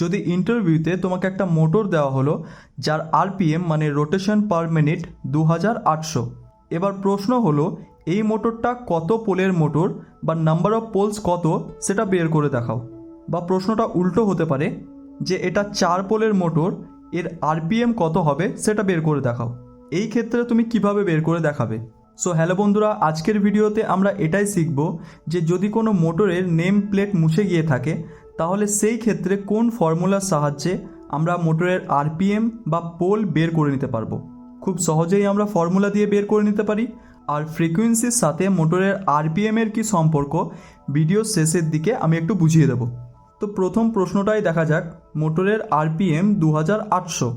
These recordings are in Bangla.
যদি ইন্টারভিউতে তোমাকে একটা মোটর দেওয়া হলো, যার আরপিএম মানে রোটেশন পার মিনিট দু হাজার আটশো। এবার প্রশ্ন হলো, এই মোটরটা কত পোলের মোটর বা নাম্বার অফ পোলস কত সেটা বের করে দেখাও। বা প্রশ্নটা উল্টো হতে পারে, যে এটা চার পোলের মোটর এর আরপিএম কত হবে সেটা বের করে দেখাও। এই ক্ষেত্রে তুমি কীভাবে বের করে দেখাবে? সো হ্যালো বন্ধুরা, আজকের ভিডিওতে আমরা এটাই শিখব যে যদি কোনো মোটরের নেম প্লেট মুছে গিয়ে থাকে তাহলে সেই ক্ষেত্রে কোন ফর্মুলার সাহায্যে আমরা মোটরের আরপিএম বা পোল বের করে নিতে পারব? খুব সহজেই আমরা ফর্মুলা দিয়ে বের করে নিতে পারি। আর ফ্রিকোয়েন্সির সাথে মোটরের আরপিএম এর কি সম্পর্ক, ভিডিও শেষের দিকে আমি একটু বুঝিয়ে দেবো। তো প্রথম প্রশ্নটাই দেখা যাক। মোটরের আরপিএম দু হাজার আটশো।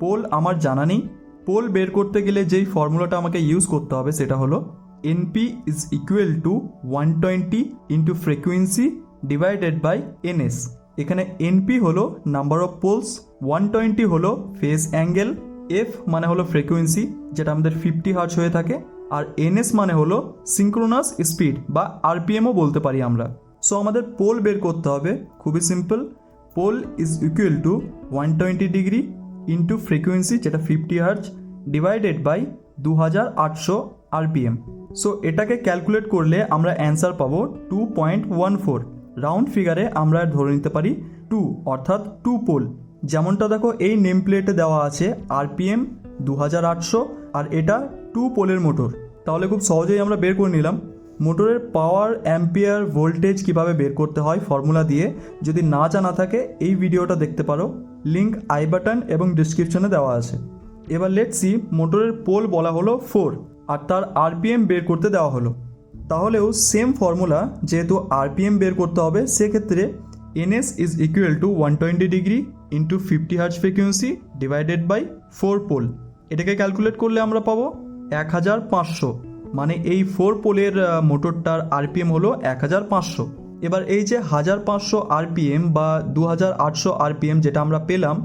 পোল আমার জানা নেই। পোল বের করতে গেলে যেই ফর্মুলাটা আমাকে ইউজ করতে হবে সেটা হলো NP is equal to one twenty into frequency divided by NS এখানে এনপি হলো number of poles one twenty হলো ফেস অ্যাঙ্গেল এফ মানে হলো ফ্রিকুয়েন্সি যেটা আমাদের ফিফটি হার্জ হয়ে থাকে, আর এনএস মানে হলো সিঙ্ক্রোনাস স্পিড বা আরপিএমও বলতে পারি আমরা। সো আমাদের পোল বের করতে হবে, খুবই simple pole is equal to one twenty degree into frequency যেটা ফিফটি হার্জ ডিভাইডেড বাই দু হাজার আটশো আরপিএম সো এটাকে ক্যালকুলেট করলে আমরা অ্যান্সার পাবো two point one four round ফিগারে আমরা ধরে নিতে পারি টু, অর্থাৎ টু পোল। যেমনটা দেখো, এই নেম প্লেটে দেওয়া আছে আরপিএম দু হাজার আটশো, আর এটা টু পোলের মোটর। তাহলে খুব সহজেই আমরা বের করে নিলাম। মোটরের পাওয়ার, অ্যাম্পিয়ার, ভোল্টেজ কীভাবে বের করতে হয় ফর্মুলা দিয়ে যদি না জানা থাকে, এই ভিডিওটা দেখতে পারো। লিঙ্ক আই বাটন এবং ডিসক্রিপশনে দেওয়া আছে। এবার লেট সি মোটরের পোল বলা হলো ফোর আর তার আরপিএম বের করতে দেওয়া হলো। তাহলেও সেম ফর্মুলা যেহেতু আরপিএম বের করতে হবে, সেক্ষেত্রে NS is equal to one twenty degree into fifty hertz frequency divided by four pole এটাকে ক্যালকুলেট করলে আমরা পাবো এক হাজার পাঁচশো। মানে এই ফোর পোলের মোটরটার আরপিএম হলো এক হাজার পাঁচশো। এবার এই যে হাজার পাঁচশো আরপিএম বা দু হাজার আটশো আরপিএম যেটা আমরা পেলাম,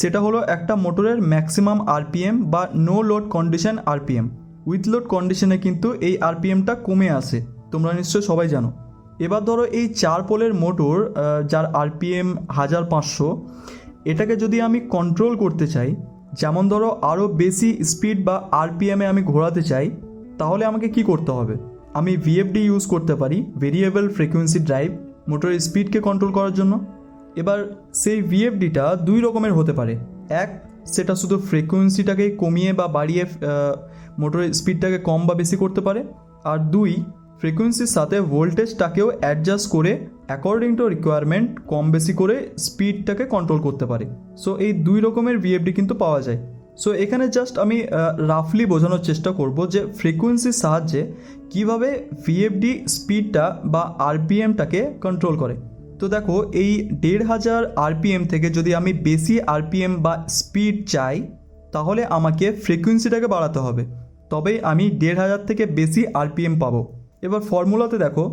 সেটা হলো একটা মোটরের ম্যাক্সিমাম আরপিএম বা no load condition RPM with load কন্ডিশনে কিন্তু এই আরপিএমটা কমে আসে তোমরা নিশ্চয় সবাই জানো। এবার ধরো এই চার পোলের মোটর যার আরপিএম হাজার পাঁচশো, এটাকে যদি আমি কন্ট্রোল করতে চাই, যেমন ধরো আরও বেশি স্পিড বা আরপিএমে আমি ঘোরাতে চাই, তাহলে আমাকে কি করতে হবে? আমি ভিএফডি ইউজ করতে পারি ভেরিয়েবল ফ্রিকোয়েন্সি ড্রাইভ মোটরের স্পিডকে কন্ট্রোল করার জন্য। এবার সেই ভিএফডিটা দুই রকমের হতে পারে। এক, সেটা শুধু ফ্রিকোয়েন্সিটাকে কমিয়ে বা বাড়িয়ে মোটরের স্পিডটাকে কম বা বেশি করতে পারে। আর দুই ফ্রিকোয়েন্সির সাথে ভোল্টেজটাকেও অ্যাডজাস্ট করে অ্যাকর্ডিং টু রিকোয়ারমেন্ট কম বেশি করে স্পিডটাকে কন্ট্রোল করতে পারে। সো এই দুই রকমের ভিএফডি কিন্তু পাওয়া যায়। সো এখানে জাস্ট আমি রাফলি বোঝানোর চেষ্টা করব যে ফ্রিকোয়েন্সির সাহায্যে কীভাবে ভিএফডি স্পিডটা বা আরপিএমটাকে কন্ট্রোল করে। তো দেখো, এই দেড় হাজার আরপিএম থেকে যদি আমি বেশি আরপিএম বা স্পিড চাই, তাহলে আমাকে ফ্রিকোয়েন্সিটাকে বাড়াতে হবে। তবেই আমি দেড় হাজার থেকে বেশি আরপিএম পাবো। এবার ফর্মুলাতে দেখো,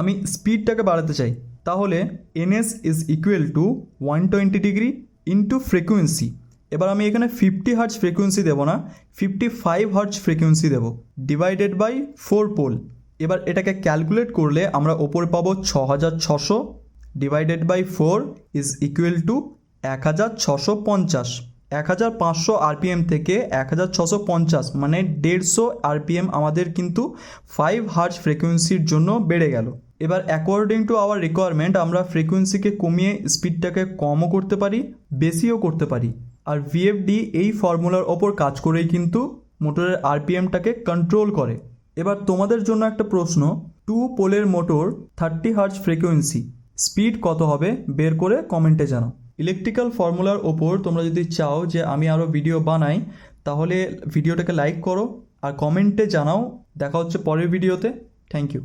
আমি স্পিডটাকে বাড়াতে চাই। তাহলে NS is equal to one twenty degree into frequency এবার আমি এখানে ফিফটি হার্জ ফ্রিকোয়েন্সি দেবো না ফিফটি ফাইভ হার্জ ফ্রিকোয়েন্সি দেবো। ডিভাইডেড বাই ফোর পোল এবার এটাকে ক্যালকুলেট করলে আমরা ওপরে পাবো ছ হাজার ছশো। Divided by four is equal to এক হাজার ছশো পঞ্চাশ। এক হাজার পাঁচশো আরপিএম থেকে এক হাজার ছশো পঞ্চাশ মানে দেড়শো আরপিএম আমাদের কিন্তু ফাইভ হার্জ ফ্রিকোয়েন্সির জন্য বেড়ে গেল। এবার অ্যাকর্ডিং টু আওয়ার রিকোয়ারমেন্ট আমরা ফ্রিকোয়েন্সিকে কমিয়ে স্পিডটাকে কমও করতে পারি, বেশিও করতে পারি। আর ভিএফডি এই ফর্মুলার ওপর কাজ করেই কিন্তু মোটরের আরপিএমটাকে কন্ট্রোল করে। এবার তোমাদের জন্য একটা প্রশ্ন টু পোলের motor thirty hertz frequency speed কত হবে? বের করে কমেন্টে জানাও। ইলেকট্রিক্যাল ফর্মুলার ওপর তোমরা যদি চাও যে আমি আরও ভিডিও বানাই, তাহলে ভিডিওটাকে লাইক করো আর কমেন্টে জানাও। দেখা হচ্ছে পরের ভিডিওতে থ্যাংক ইউ